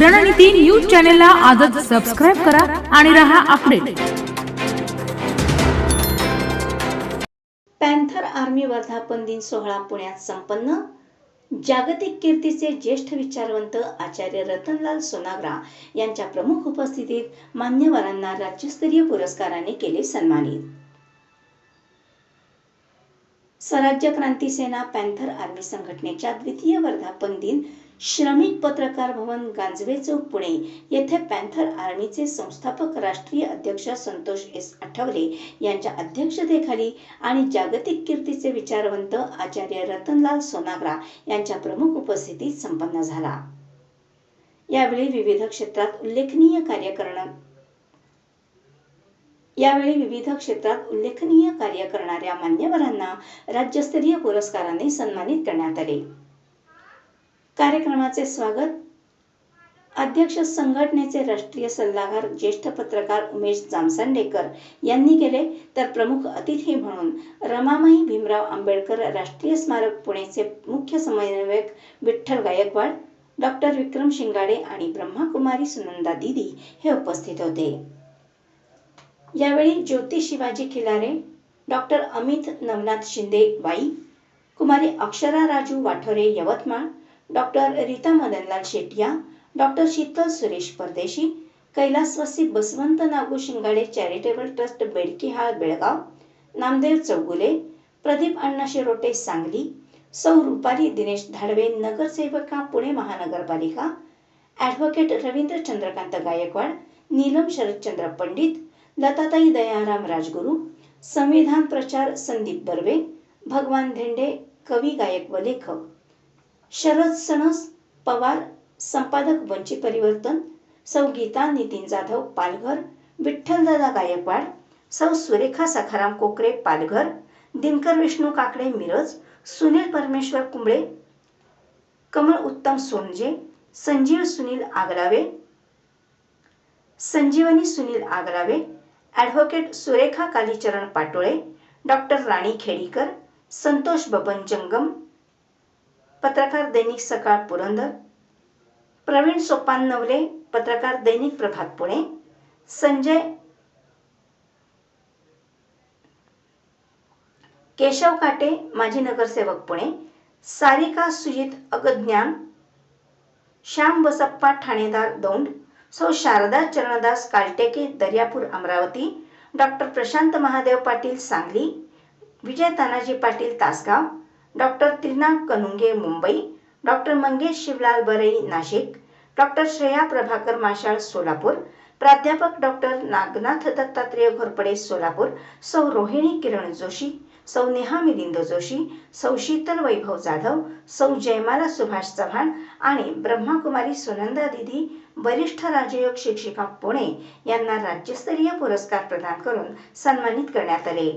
रणनीती न्यूज चॅनलला आजच सबस्क्राईब करा आणि रहा अपडेट पॅन्थर आर्मी वर्धापन दिन सोहळा पुण्यात संपन्न. जागतिक कीर्तीचे ज्येष्ठ विचारवंत आचार्य रतनलाल सोनाग्रा यांच्या प्रमुख उपस्थितीत मान्यवरांना राज्यस्तरीय पुरस्काराने केले सन्मानित. स्वराज्य क्रांती सेना पॅन्थर आर्मी संघटनेच्या द्वितीय वर्धापन दिन श्रमिक पत्रकार भवन गांजवे चौक पुणे. येथे पॅन्थर आर्मीचे संस्थापक राष्ट्रीय अध्यक्ष संतोष एस आठवले यांच्या अध्यक्षतेखाली आणि जागतिक कीर्तीचे विचारवंत आचार्य रतनलाल सोनाग्रा यांच्या प्रमुख उपस्थितीत संपन्न झाला. यावेळी विविध क्षेत्रात उल्लेखनीय कार्य करण यावेळी विविध क्षेत्रात उल्लेखनीय कार्य करणाऱ्या मान्यवरांना राज्यस्तरीय पुरस्काराने सन्मानित करण्यात आले. कार्यक्रमाचे स्वागत. अध्यक्ष संघटनेचे राष्ट्रीय सल्लागार ज्येष्ठ पत्रकार उमेश जामसंडेकर यांनी केले. तर प्रमुख अतिथी म्हणून रमामाई भीमराव आंबेडकर राष्ट्रीय स्मारक पुणेचे मुख्य समन्वयक विठ्ठल गायकवाड डॉक्टर विक्रम शिंगाडे आणि ब्रह्माकुमारी सुनंदा दिदी हे उपस्थित होते. यावेळी ज्योती शिवाजी खिलारे डॉक्टर अमित नवनाथ शिंदे बाई कुमारी अक्षरा राजू वाठोरे यवतमाळ डॉक्टर रीता मदनलाल शेटिया डॉक्टर शीतल सुरेश परदेशी कैलासवासी बसवंत नागू शिंगाडे चॅरिटेबल ट्रस्ट बेडकीहाळ बेळगाव नामदेव चौगुले प्रदीप अण्णा शिरोटे सांगली सौ रुपाली दिनेश धाडवे नगरसेवका पुणे महानगरपालिका ॲडव्होकेट रवींद्र चंद्रकांत गायकवाड नीलम शरदचंद्र पंडित लताताई दयाराम राजगुरू संविधान प्रचार संदीप बर्वे भगवान धेंडे कवी गायक व लेखक. शरद सणस पवार संपादक वंचित परिवर्तन सौ गीता नितीन जाधव पालघर विठ्ठलदादा गायकवाड सौ सुरेखा सखाराम कोकरे पालघर दिनकर विष्णू काकडे मिरज सुनील परमेश्वर कुंबळे कमल उत्तम सोनजे संजीव सुनील आगरावे संजीवनी सुनील आगरावे ॲडव्होकेट सुरेखा कालीचरण पाटोळे डॉक्टर राणी खेडीकर संतोष बबन जंगम पत्रकार दैनिक सकाळ पुरंदर प्रवीण सोपान नवले पत्रकार दैनिक प्रभात पुणे संजय केशव काटे माजी नगरसेवक पुणे सारिका सुजित अगज्ञान श्याम बसप्पा ठाणेदार दौंड सौ Sharada Charandas Kalteke Daryapur Amravati doctor Prashant Mahadev Patil Sangli Vijay Tanaji Patil Tasgaon doctor Trina Kanunge Mumbai doctor Mangesh Shivlal Barai Nashik doctor Shreya Prabhakar Mashal Solapur प्राध्यापक डॉक्टर नागनाथ दत्तात्रेय घोरपडे सोलापूर सौ रोहिणी किरण जोशी सौ नेहा मिलिंद जोशी सौ शीतल वैभव जाधव सौ जयमाला सुभाष चव्हाण आणि ब्रह्माकुमारी सुनंदा दिदी वरिष्ठ राजयोग शिक्षिका पुणे यांना राज्यस्तरीय पुरस्कार प्रदान करून सन्मानित करण्यात आले.